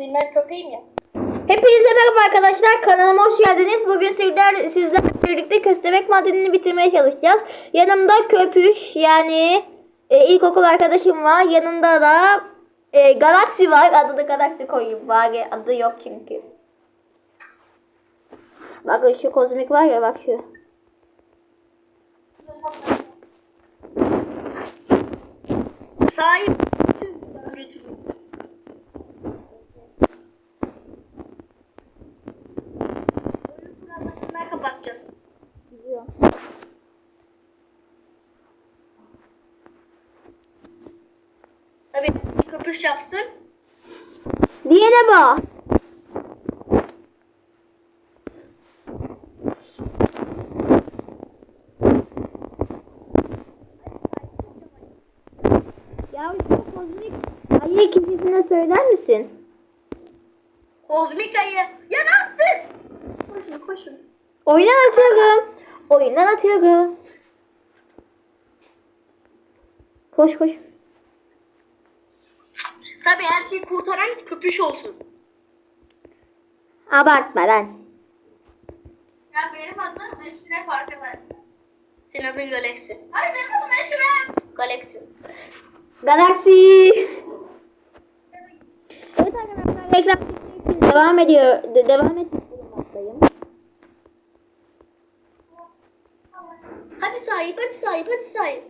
bilmem köpeğim ya. Hepinize merhaba arkadaşlar. Kanalıma hoş geldiniz. Bugün sizler sizlerle birlikte köstebek madenini bitirmeye çalışacağız. Yanımda köpüş yani e, ilkokul arkadaşım var. Yanında da e, Galaxy var. Adını Galaxy koyayım bari. Adı yok çünkü. Bakın şu kozmik var ya bak şu. Sahip. Köpüş yapsın. Diğerine bak. Ya şu kozmik ayı ikisine söyler misin? Kozmik ayı. Ya ne yaptın? Koşun koşun. Oyundan atıyorum. Oyundan atıyorum. Koş koş. Şeyi kurtaran köpüş olsun. Abartma lan. Ya benim adım Eşref arkadaşlar. Senin adın Galaxy. Hayır benim adım Eşref. Galaxy. Galaxy. Evet arkadaşlar reklam devam ediyor. De- devam ediyorum. Hadi sahip, hadi sahip, hadi sahip.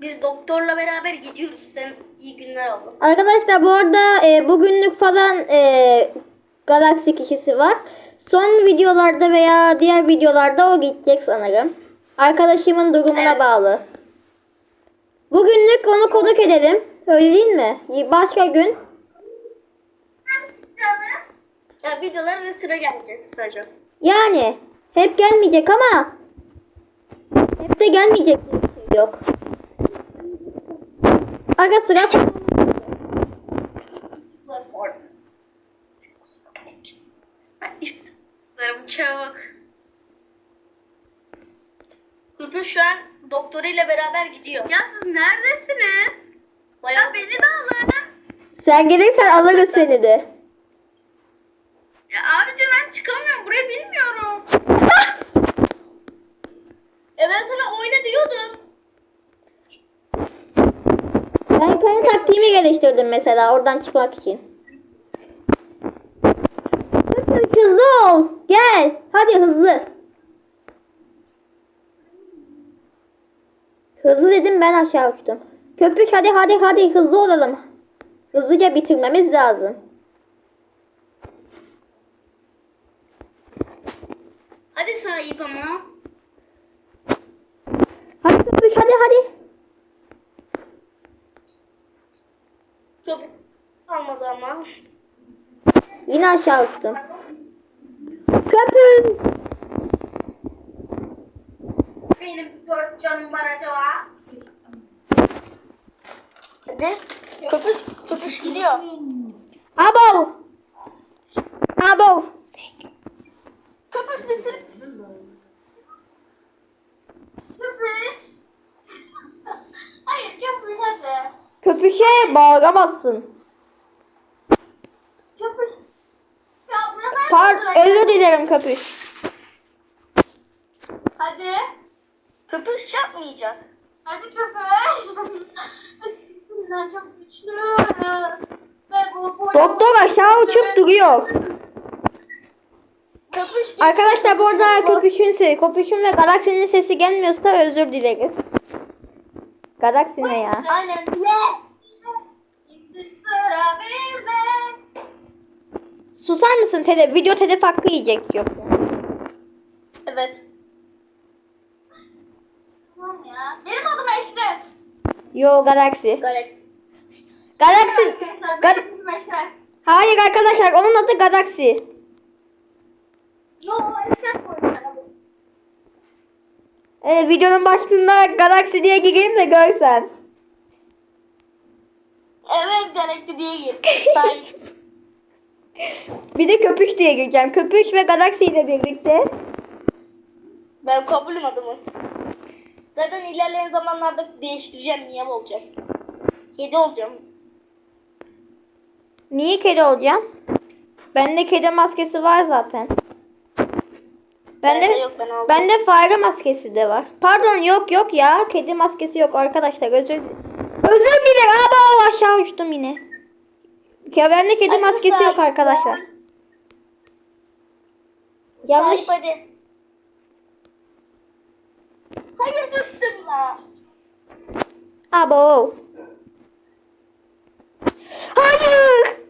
Biz doktorla beraber gidiyoruz. Sen iyi günler abla. Arkadaşlar bu arada e, bugünlük falan e, Galaxy kişisi var. Son videolarda veya diğer videolarda o gidecek sanırım. Arkadaşımın durumuna Evet. bağlı. Bugünlük onu konuk edelim. Öyle değil mi? Başka gün Ya videolar ve sıra gelecek sadece. yani hep gelmeyecek ama hep de gelmeyecek diye bir şey yok. Ara sıra çabuk. Kulübü şu an doktoruyla beraber gidiyor. Ya siz neredesiniz? Ya beni de alın. sen gelirsen alırız seni de. Ya abici ben çıkamıyorum. Burayı bilmiyorum. E ben sana oyna diyordum. Ben kendi taktiğimi geliştirdim mesela oradan çıkmak için. Hızlı ol. Gel. Hadi hızlı. Hızlı dedim ben aşağı uçtum. Köpüş hadi hadi hadi hızlı olalım. Hızlıca bitirmemiz lazım. Hadi sahip ama. Hadi hadi. Çabuk kalmadı ama. Yine aşağı uçtum. Köpüş. Benim dört canım var acaba. Hadi. Köpüş, köpüş gidiyor. Abo. Abo. Köpüş bitir. Sürpriz. Hayır köpüş hadi. Köpüşe bağıramazsın. Köpüş. Ya özür dilerim köpüş. Hadi. Köpüş yapmayacak. Hadi köpüş. Eskisinden çok güçlü. Doktor aşağı uçup duruyor. Köpüş Arkadaşlar bu arada köpüşün sesi, köpüşün ve galaksinin sesi gelmiyorsa özür dileriz. Galaksi ne ya? Aynen. Susar mısın tele? Video telef hakkı yiyecek yok. Evet. Tamam ya. Benim adım Eşref. Yo. Galek. Galaksi. Arkadaşlar Gal-. Hayır arkadaşlar onun adı galaksi. Yo Eşref koydum. Ee, videonun başlığında galaksi diye gireyim de görsen. Evet Galekti diye gir. Bir de köpüş diye gireceğim. Köpüş ve galaksi ile birlikte. Ben kabulüm adamı. Zaten ilerleyen zamanlarda değiştireceğim. Niye olacak? Kedi olacağım. Niye kedi olacağım? Bende kedi maskesi var zaten. Bende Bende yok, ben aldım. bende fare maskesi de var. Pardon yok yok ya. Kedi maskesi yok arkadaşlar. Özür Özür dilerim. Aşağı uçtum yine. Ya bende kedi Hadi maskesi yok arkadaşlar. Yanlış. Hadi. Hayır düştüm la. Abo. Hayır.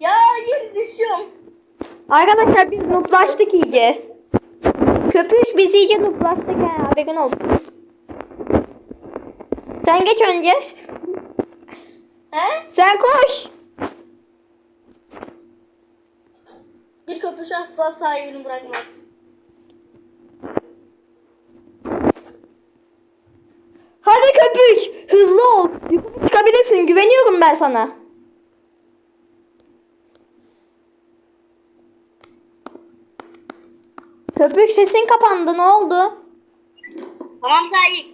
Ya hayır düşüyorum. Arkadaşlar biz nuplaştık iyice. Köpüş biz iyice nuplaştık ha haberin olsun. Sen geç önce. He? Sen koş. Bir köpüş asla sahibini bırakmaz. Hadi köpüş. Hızlı ol. Yukarı çıkabilirsin. Güveniyorum ben sana. Köpüş sesin kapandı. Ne oldu? Tamam sahip.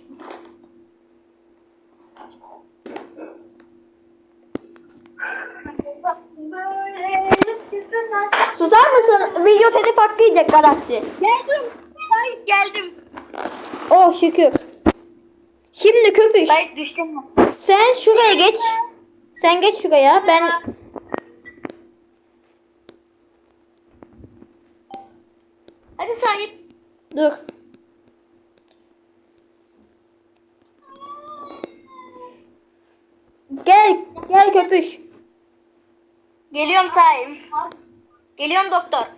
Video telif hakkı yiyecek Galaxy. Geldim. Sahip geldim. Oh şükür. Şimdi köpüş. Sahip düştüm. Sen şuraya geç. Sen geç şuraya. Ben Hadi sahip. dur. Gel, gel köpüş. Geliyorum sahip. Geliyorum doktor.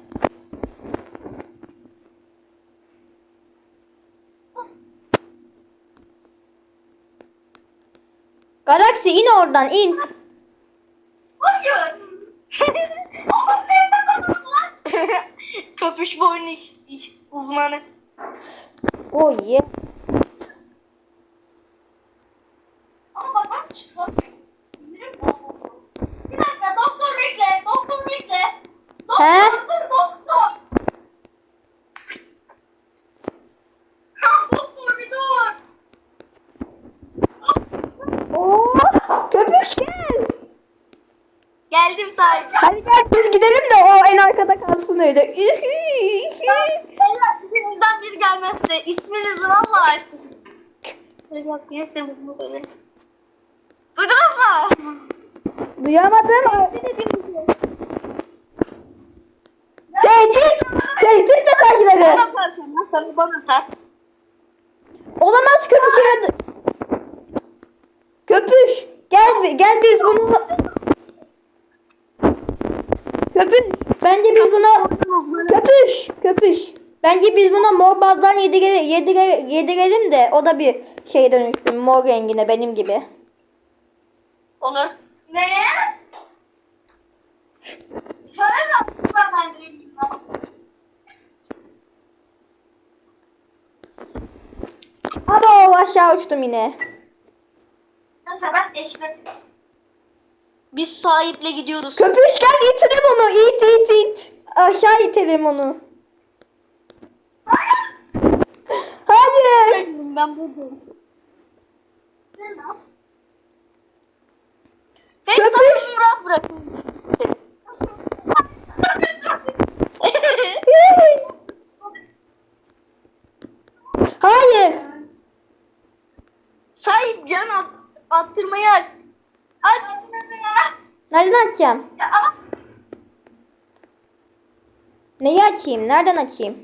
Galaxy in oradan in. Hayır. Köpüş boynu iş, iş uzmanı. Oh yeah. Ama bak bak çıktı. Bir dakika doktor bekle. Doktor bekle. Doktor He? dur doktor. Ya doktor bir dur. Oo, köpüş gel. Geldim sahip. Hadi gel biz gidelim de o en ühü. Beyler birinizden biri gelmezse isminizi vallahi açın. Duydunuz mu? Duyamadım. Tehdit. Tehdit mesajları. Bana atarsın lan sana bana atar. Olamaz köpüş. Köpüş. Gel gel biz bunu. Köpüş. Bence biz buna köpüş. Köpüş. Bence biz buna mor bazdan yedire, yedire, yedirelim de o da bir şey dönüşsün mor rengine benim gibi. Olur. Ne? Şöyle de ben vereyim. Hadi o aşağı uçtum yine. Ben eşledim. Biz sahiple gidiyoruz. Köpüş gel itelim onu. İt it it. Aşağı itelim onu. Hayır. Ben buradayım. Hey, Köpüş. sana rahat bırakın. Hayır. Sahip can at, attırmayı aç. Aç. Nereden açacağım? Ya, ama Neyi açayım? Nereden açayım?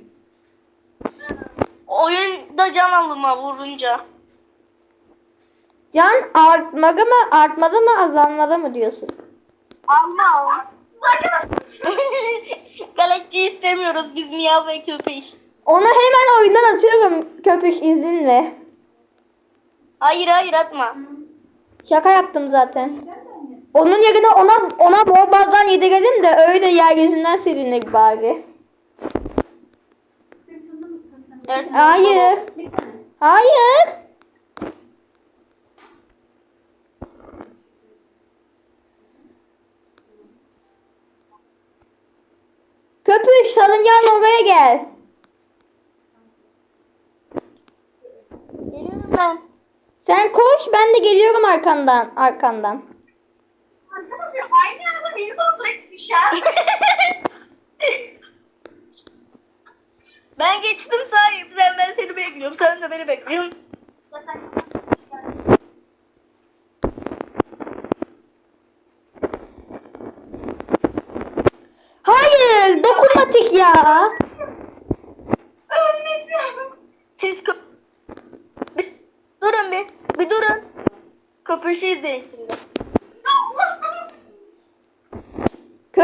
oyunda can alımı vurunca. Can artmadı mı, artmadı mı, azalmadı mı diyorsun? Alma. Galakti istemiyoruz biz miyav ve köpeş. Onu hemen oyundan atıyorum köpüş izninle. Hayır hayır atma. Şaka yaptım zaten. Onun yerine ona ona mor bazdan yedirelim de öyle yeryüzünden silinir bari. Evet. Hayır. Hayır. Köpüş salıncağın oraya gel. Geliyorum ben. Sen koş ben de geliyorum arkandan. Arkandan. Arkadaşlar aynı bir insan sürekli düşer. ben geçtim sahip. Sen ben seni bekliyorum. Sen de beni bekliyorsun. Hayır dokunmatik ya. Siz köp... Bir, durun bir. Bir durun. Köpüşü izleyin şimdi. Kö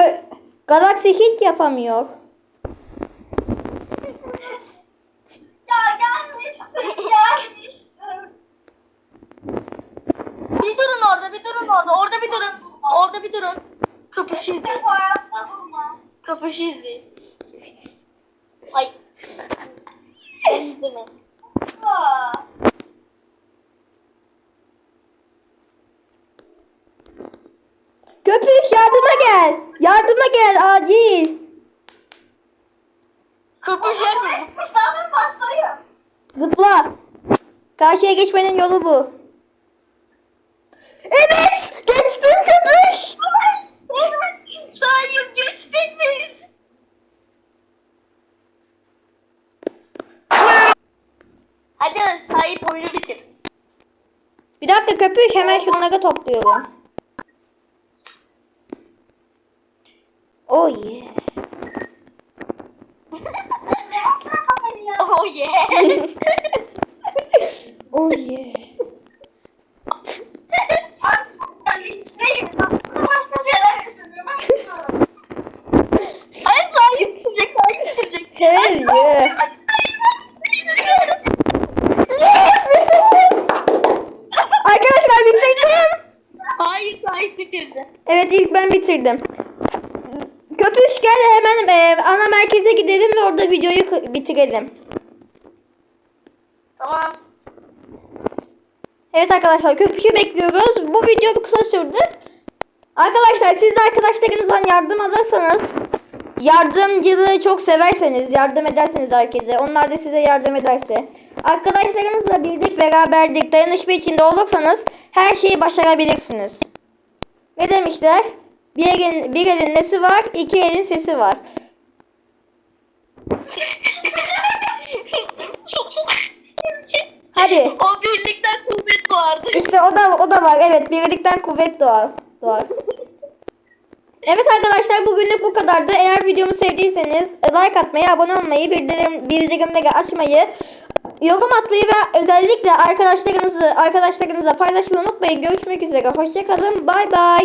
Galaxy hiç yapamıyor. Ya gelmiştim gelmiştim. Bir durun orada bir durun orada. Orada bir durun. Orada bir durun. Köpüşü izleyin. Köpüşü izleyin. Ay. Köpüş yardıma gel. Yardıma gel acil. Köpüş yapmıyor. Köpüşlerden başlayın. Zıpla. Karşıya geçmenin yolu bu. Evet geçtin köpüş. Sahip geçtik biz. Hadi sahip oyunu bitir. Bir dakika köpüş hemen şunları topluyorum. Oh yeah. oh yeah. Oh yeah. Hayır. Hell yeah. Yes bitirdim. Arkadaşlar bitirdim. Hayır sahip bitirdi. Evet ilk ben bitirdim. Gel hemen e, ana merkeze gidelim ve orada videoyu bitirelim. Tamam. Evet arkadaşlar köpüşü bekliyoruz. Bu video kısa sürdü. Arkadaşlar siz de arkadaşlarınızdan yardım alırsanız yardımcılığı çok severseniz yardım ederseniz herkese onlar da size yardım ederse arkadaşlarınızla birlik beraberlik dayanışma içinde olursanız her şeyi başarabilirsiniz. Ne demişler? Bir elin, bir elin nesi var, iki elin sesi var. Hadi. o birlikten kuvvet doğardı. İşte o da o da var. Evet, birlikten kuvvet doğar. Doğar. Evet arkadaşlar bugünlük bu kadardı. Eğer videomu sevdiyseniz like atmayı, abone olmayı, bildirim, bildirimleri açmayı, yorum atmayı ve özellikle arkadaşlarınızı arkadaşlarınızla paylaşmayı unutmayın. Görüşmek üzere. Hoşçakalın. Bay bay.